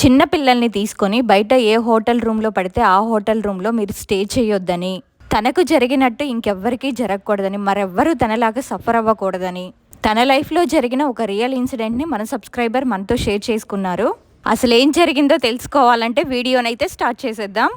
చిన్న పిల్లల్ని తీసుకొని బయట ఏ హోటల్ రూమ్లో పడితే ఆ హోటల్ రూమ్లో మీరు స్టే చేయొద్దని తనకు జరిగినట్టు ఇంకెవ్వరికీ జరగకూడదని మరెవ్వరూ తనలాగా సఫర్ అవ్వకూడదని తన లైఫ్లో జరిగిన ఒక రియల్ ఇన్సిడెంట్ని మన సబ్స్క్రైబర్ మనతో షేర్ చేసుకున్నారు. అసలు ఏం జరిగిందో తెలుసుకోవాలంటే వీడియోనైతే స్టార్ట్ చేసేద్దాం.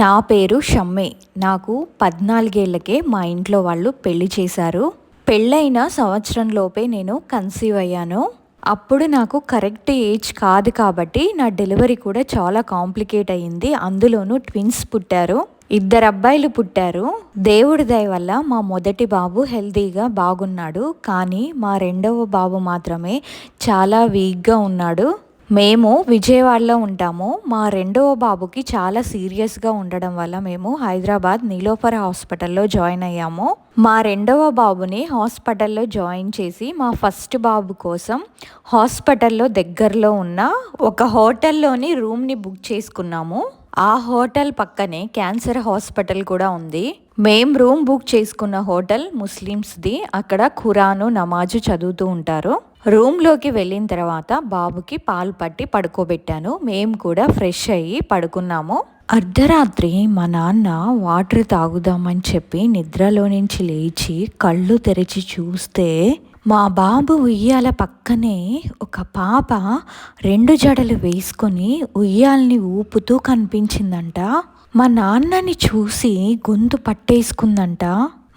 నా పేరు షమ్మే. నాకు పద్నాలుగేళ్ళకే మా ఇంట్లో వాళ్ళు పెళ్ళి చేశారు. పెళ్ళైన సంవత్సరంలోపే నేను కన్సీవ్ అయ్యాను. అప్పుడు నాకు కరెక్ట్ ఏజ్ కాదు కాబట్టి నా డెలివరీ కూడా చాలా కాంప్లికేట్ అయ్యింది. అందులోనూ ట్విన్స్ పుట్టారు. ఇద్దరు అబ్బాయిలు పుట్టారు. దేవుడి దయ వల్ల మా మొదటి బాబు హెల్తీగా బాగున్నాడు. కానీ మా రెండవ బాబు మాత్రమే చాలా వీక్గా ఉన్నాడు. మేము విజయవాడలో ఉంటాము. మా రెండవ బాబుకి చాలా సీరియస్గా ఉండడం వల్ల మేము హైదరాబాద్ నీలోఫర్ హాస్పిటల్లో జాయిన్ అయ్యాము. మా రెండవ బాబుని హాస్పిటల్లో జాయిన్ చేసి మా ఫస్ట్ బాబు కోసం హాస్పిటల్లో దగ్గరలో ఉన్న ఒక హోటల్లోని రూమ్ని బుక్ చేసుకున్నాము. ఆ హోటల్ పక్కనే క్యాన్సర్ హాస్పిటల్ కూడా ఉంది. మేం రూమ్ బుక్ చేసుకున్న హోటల్ ముస్లిమ్స్ది. అక్కడ ఖురాను నమాజు చదువుతూ ఉంటారు. రూమ్లోకి వెళ్ళిన తర్వాత బాబుకి పాలు పట్టి పడుకోబెట్టాను. మేము కూడా ఫ్రెష్ అయ్యి పడుకున్నాము. అర్ధరాత్రి మా నాన్న వాటర్ తాగుదామని చెప్పి నిద్రలో నుంచి లేచి కళ్ళు తెరిచి చూస్తే మా బాబు ఉయ్యాల పక్కనే ఒక పాప రెండు జడలు వేసుకొని ఉయ్యాల్ని ఊపుతూ కనిపించిందంట. మా నాన్నని చూసి గొంతు పట్టేసుకుందంట.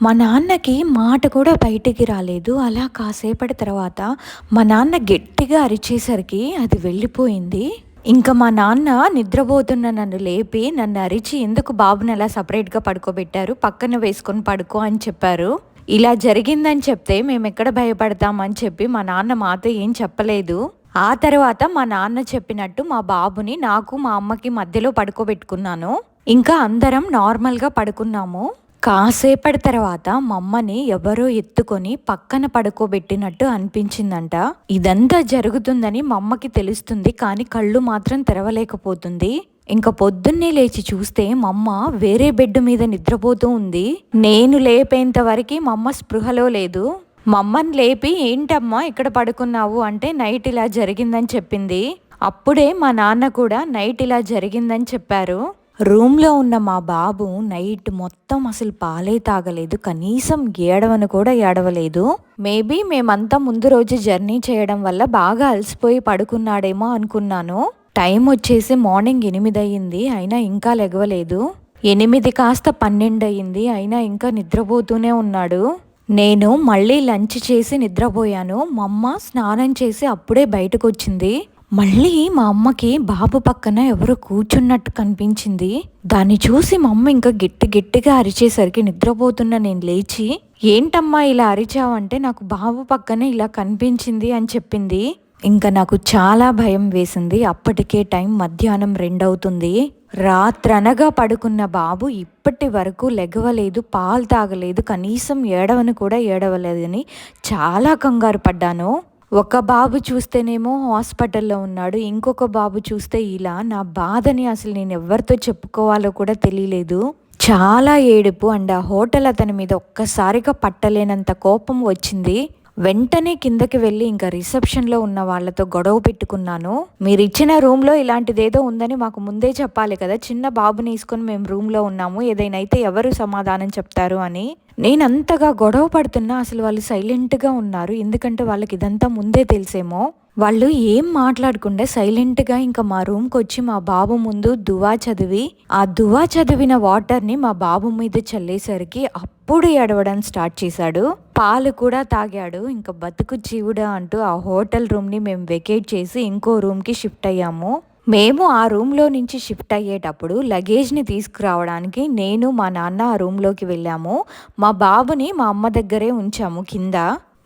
మా నాన్నకి మాట కూడా బయటికి రాలేదు. అలా కాసేపటి తర్వాత మా నాన్న గట్టిగా అరిచేసరికి అది వెళ్ళిపోయింది. ఇంకా మా నాన్న నిద్రపోతున్న నన్ను లేపి నన్ను అరిచి ఎందుకు బాబుని అలా సపరేట్గా పడుకోబెట్టారు? పక్కన వేసుకొని పడుకో అని చెప్పారు. ఇలా జరిగిందని చెప్తే మేము ఎక్కడ భయపడతామని చెప్పి మా నాన్న మాతో ఏం చెప్పలేదు. ఆ తర్వాత మా నాన్న చెప్పినట్టు మా బాబుని నాకు మా అమ్మకి మధ్యలో పడుకోబెట్టుకున్నాను. ఇంకా అందరం నార్మల్గా పడుకున్నాము. కాసేపటి తర్వాత మమ్మని ఎవరో ఎత్తుకొని పక్కన పడుకోబెట్టినట్టు అనిపించిందంట. ఇదంతా జరుగుతుందని మా అమ్మకి తెలుస్తుంది కానీ కళ్ళు మాత్రం తెరవలేకపోతుంది. ఇంకా పొద్దున్నే లేచి చూస్తే మా అమ్మ వేరే బెడ్ మీద నిద్రపోతూ ఉంది. నేను లేపేంత వరకు మా అమ్మ స్పృహలో లేదు. మా అమ్మని లేపి ఏంటమ్మా ఇక్కడ పడుకున్నావు? అంటే నైట్ ఇలా జరిగిందని చెప్పింది. అప్పుడే మా నాన్న కూడా నైట్ ఇలా జరిగిందని చెప్పారు. రూమ్లో ఉన్న మా బాబు నైట్ మొత్తం అసలు పాలే తాగలేదు. కనీసం ఏడవను కూడా ఏడవలేదు. మేబీ మేమంతా ముందు రోజు జర్నీ చేయడం వల్ల బాగా అలసిపోయి పడుకున్నాడేమో అనుకున్నాను. టైం వచ్చేసి మార్నింగ్ ఎనిమిది అయ్యింది అయినా ఇంకా లెగవలేదు. ఎనిమిది కాస్త పన్నెండు అయ్యింది అయినా ఇంకా నిద్రపోతూనే ఉన్నాడు. నేను మళ్ళీ లంచ్ చేసి నిద్రపోయాను. మా అమ్మ స్నానం చేసి అప్పుడే బయటకు వచ్చింది మళ్ళీ మా అమ్మకి బాబు పక్కన ఎవరు కూర్చున్నట్టు కనిపించింది. దాన్ని చూసి మా అమ్మ ఇంకా గట్టి గట్టిగా అరిచేసరికి నిద్రపోతున్న నేను లేచి ఏంటమ్మా ఇలా అరిచావంటే నాకు బాబు పక్కన ఇలా కనిపించింది అని చెప్పింది. ఇంకా నాకు చాలా భయం వేసింది. అప్పటికే టైం మధ్యాహ్నం రెండవుతుంది. రాత్రనగా పడుకున్న బాబు ఇప్పటి వరకు లెగవలేదు పాలు తాగలేదు కనీసం ఏడవని కూడా ఏడవలేదని చాలా కంగారు పడ్డాను. ఒక బాబు చూస్తేనేమో హాస్పిటల్లో ఉన్నాడు. ఇంకొక బాబు చూస్తే ఇలా నా బాధని అసలు నేను ఎవరితో చెప్పుకోవాలో కూడా తెలియలేదు. చాలా ఏడుపు అండ్ ఆ హోటల్ అతని మీద ఒక్కసారిగా పట్టలేనంత కోపం వచ్చింది. వెంటనే కిందకి వెళ్ళి ఇంకా రిసెప్షన్లో ఉన్న వాళ్ళతో గొడవ పెట్టుకున్నాను. మీరు ఇచ్చిన రూమ్లో ఇలాంటిదేదో ఉందని మాకు ముందే చెప్పాలి కదా. చిన్న బాబుని తీసుకుని మేము రూమ్లో ఉన్నాము. ఏదైనా అయితే ఎవరు సమాధానం చెప్తారు అని. నేను అంతగా గొడవ పడుతున్నా అసలు వాళ్ళు సైలెంట్గా ఉన్నారు. ఎందుకంటే వాళ్ళకి ఇదంతా ముందే తెలిసేమో. వాళ్ళు ఏం మాట్లాడకుండా సైలెంట్గా ఇంకా మా రూమ్కి వచ్చి మా బాబు ముందు దువా చదివి ఆ దువా చదివిన వాటర్ని మా బాబు మీద చల్లేసరికి అప్పుడు ఏడవడం స్టార్ట్ చేశాడు? పాలు కూడా తాగాడు. ఇంకా బతుకు జీవుడా అంటూ ఆ హోటల్ రూమ్ని మేము వెకేట్ చేసి ఇంకో రూమ్కి షిఫ్ట్ అయ్యాము. మేము ఆ రూమ్లో నుంచి షిఫ్ట్ అయ్యేటప్పుడు లగేజ్ని తీసుకురావడానికి నేను మా నాన్న ఆ రూమ్లోకి వెళ్ళాము. మా బాబుని మా అమ్మ దగ్గరే ఉంచాము కింద.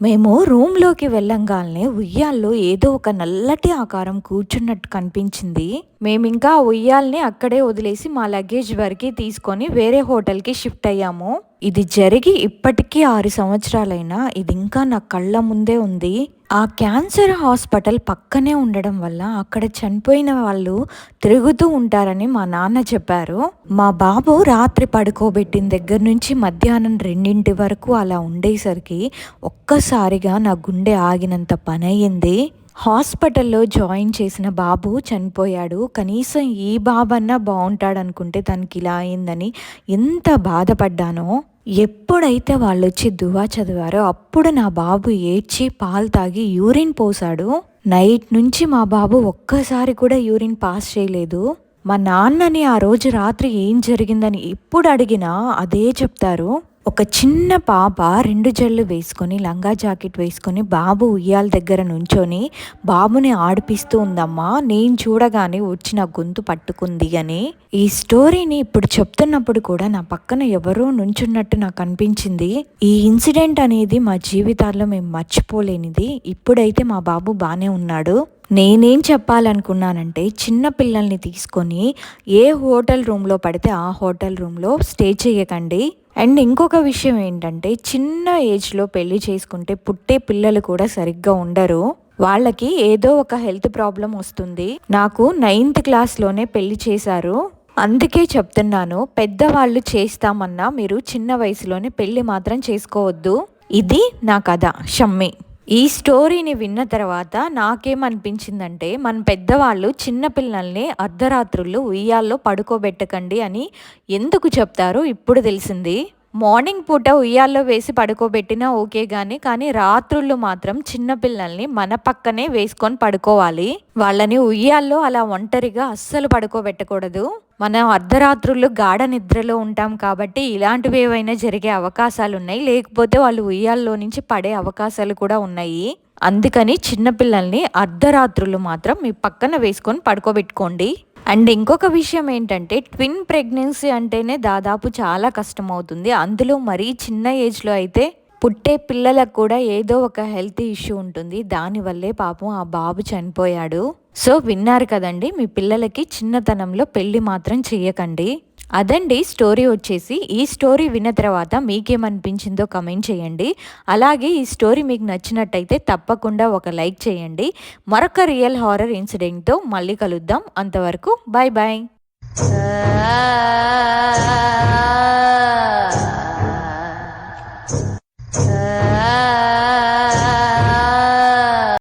మేము రూమ్లోకి వెళ్ళంగానే ఉయ్యాల్లో ఏదో ఒక నల్లటి ఆకారం కూర్చున్నట్టు కనిపించింది. మేము ఇంకా ఉయ్యాల్ని అక్కడే వదిలేసి మా లగేజ్ వరకు తీసుకొని వేరే హోటల్కి షిఫ్ట్ అయ్యాము. ఇది జరిగి ఇప్పటికీ ఆరు సంవత్సరాలైనా ఇది ఇంకా నా కళ్ళ ముందే ఉంది. ఆ క్యాన్సర్ హాస్పిటల్ పక్కనే ఉండడం వల్ల అక్కడ చనిపోయిన వాళ్ళు తిరుగుతూ ఉంటారని మా నాన్న చెప్పారు. మా బాబు రాత్రి పడుకోబెట్టిన దగ్గర నుంచి మధ్యాహ్నం రెండింటి వరకు అలా ఉండేసరికి ఒక్కసారిగా నా గుండె ఆగినంత పని అయ్యింది హాస్పిటల్లో జాయిన్ చేసిన బాబు చనిపోయాడు. కనీసం ఈ బాబన్నా బాగుంటాడనుకుంటే తనకి ఇలా అయిందని ఎంత బాధపడ్డానో ఎప్పుడైతే వాళ్ళు వచ్చి దువా చదివారో అప్పుడు నా బాబు ఏడ్చి పాలు తాగి యూరిన్ పోసాడు. నైట్ నుంచి మా బాబు ఒక్కసారి కూడా యూరిన్ పాస్ చేయలేదు. మా నాన్నని ఆ రోజు రాత్రి ఏం జరిగిందని ఇప్పుడు అడిగినా అదే చెప్తారు. ఒక చిన్న పాప రెండు జళ్ళు వేసుకొని లంగా జాకెట్ వేసుకొని బాబు ఉయ్యాల దగ్గర నుంచొని బాబుని ఆడిపిస్తూ ఉందమ్మా నేను చూడగానే వచ్చి నా గొంతు పట్టుకుంది అని. ఈ స్టోరీని ఇప్పుడు చెప్తున్నప్పుడు కూడా నా పక్కన ఎవరో నుంచున్నట్టు నాకు అనిపించింది. ఈ ఇన్సిడెంట్ అనేది మా జీవితాల్లో మేము మర్చిపోలేనిది. ఇప్పుడైతే మా బాబు బాగానే ఉన్నాడు. నేనేం చెప్పాలనుకున్నానంటే చిన్న పిల్లల్ని తీసుకొని ఏ హోటల్ రూమ్లో పడితే ఆ హోటల్ రూమ్లో స్టే చేయకండి. అండ్ ఇంకొక విషయం ఏంటంటే చిన్న ఏజ్లో పెళ్ళి చేసుకుంటే పుట్టే పిల్లలు కూడా సరిగ్గా ఉండరు. వాళ్ళకి ఏదో ఒక హెల్త్ ప్రాబ్లం వస్తుంది. నాకు నైన్త్ క్లాస్లోనే పెళ్ళి చేశారు. అందుకే చెప్తున్నాను పెద్దవాళ్ళు చేస్తామన్నా మీరు చిన్న వయసులోనే పెళ్ళి మాత్రం చేసుకోవద్దు. ఇది నా కథ. షమ్మి. ఈ స్టోరీని విన్న తర్వాత నాకేమనిపించిందంటే మన పెద్దవాళ్ళు చిన్నపిల్లల్ని అర్ధరాత్రులు ఉయ్యాల్లో పడుకోబెట్టకండి అని ఎందుకు చెప్తారో ఇప్పుడు తెలిసింది. మార్నింగ్ పూట ఉయ్యాల్లో వేసి పడుకోబెట్టినా ఓకే కానీ కానీ రాత్రుళ్ళు మాత్రం చిన్నపిల్లల్ని మన పక్కనే వేసుకొని పడుకోవాలి. వాళ్ళని ఉయ్యాల్లో అలా ఒంటరిగా అస్సలు పడుకోబెట్టకూడదు. మనం అర్ధరాత్రులు గాఢ నిద్రలో ఉంటాం కాబట్టి ఇలాంటివి ఏవైనా జరిగే అవకాశాలు ఉన్నాయి. లేకపోతే వాళ్ళు ఉయ్యాల్లో నుంచి పడే అవకాశాలు కూడా ఉన్నాయి. అందుకని చిన్నపిల్లల్ని అర్ధరాత్రులు మాత్రం మీ పక్కన వేసుకొని పడుకోబెట్టుకోండి. అండ్ ఇంకొక విషయం ఏంటంటే ట్విన్ ప్రెగ్నెన్సీ అంటేనే దాదాపు చాలా కష్టం అవుతుంది అందులో మరీ చిన్న ఏజ్లో అయితే పుట్టే పిల్లలకు కూడా ఏదో ఒక హెల్త్ ఇష్యూ ఉంటుంది. దానివల్లే పాపం ఆ బాబు చనిపోయాడు. సో విన్నారు కదండి మీ పిల్లలకి చిన్నతనంలో పెళ్ళి మాత్రం చేయకండి అదండి స్టోరీ వచ్చేసి ఈ స్టోరీ విన్న తర్వాత మీకేమనిపించిందో కమెంట్ చేయండి. అలాగే ఈ స్టోరీ మీకు నచ్చినట్టయితే తప్పకుండా ఒక లైక్ చేయండి. మరొక రియల్ హారర్ ఇన్సిడెంట్తో మళ్ళీ కలుద్దాం. అంతవరకు బాయ్ బాయ్